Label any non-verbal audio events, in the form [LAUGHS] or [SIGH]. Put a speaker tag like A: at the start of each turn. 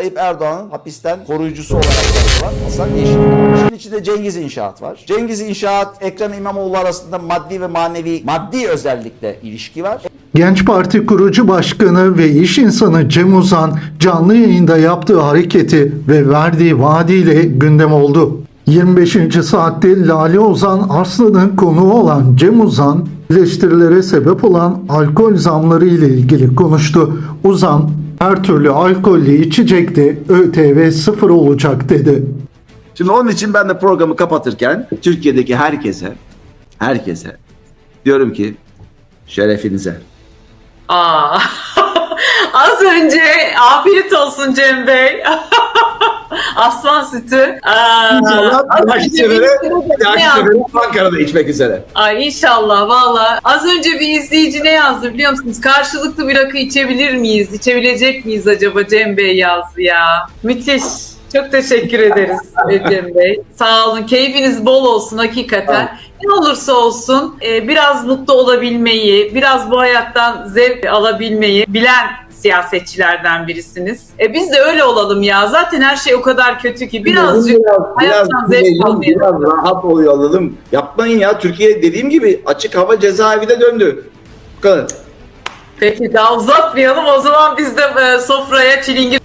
A: Tayyip Erdoğan'ın hapisten koruyucusu olarak var. Hasan Yeşil. İşin içinde Cengiz İnşaat var. Cengiz İnşaat, Ekrem İmamoğlu arasında maddi ve manevi, maddi özellikle ilişki var.
B: Genç Parti kurucu başkanı ve iş insanı Cem Uzan canlı yayında yaptığı hareketi ve verdiği vaadiyle gündem oldu. 25. saatte Lale Ozan Arslan'ın konuğu olan Cem Uzan, eleştirilere sebep olan alkol zamları ile ilgili konuştu. Uzan, her türlü alkollü içecekte ÖTV sıfır olacak dedi.
C: Şimdi onun için ben de programı kapatırken Türkiye'deki herkese, herkese diyorum ki şerefinize.
D: Aa. [LAUGHS] Az önce afiyet olsun Cem Bey. [LAUGHS] Aslan sütü. Aa,
C: İnşallah bir dahaki sefere, dahaki sefere Ankara'da içmek üzere.
D: Ay inşallah valla. Az önce bir izleyici ne yazdı biliyor musunuz? Karşılıklı bir rakı içebilir miyiz? İçebilecek miyiz acaba Cem Bey yazdı ya. Müthiş. Çok teşekkür ederiz Cem Bey. Sağ olun. Keyfiniz bol olsun hakikaten. Ne olursa olsun e, biraz mutlu olabilmeyi, biraz bu hayattan zevk alabilmeyi bilen siyasetçilerden birisiniz. E, biz de öyle olalım ya. Zaten her şey o kadar kötü ki birazcık hayattan zevk
C: biraz,
D: almayalım.
C: biraz rahat olalım. Yapmayın ya. Türkiye dediğim gibi açık hava cezaevine döndü. Bu kadar.
D: Peki daha uzatmayalım. O zaman biz de e, sofraya çilingir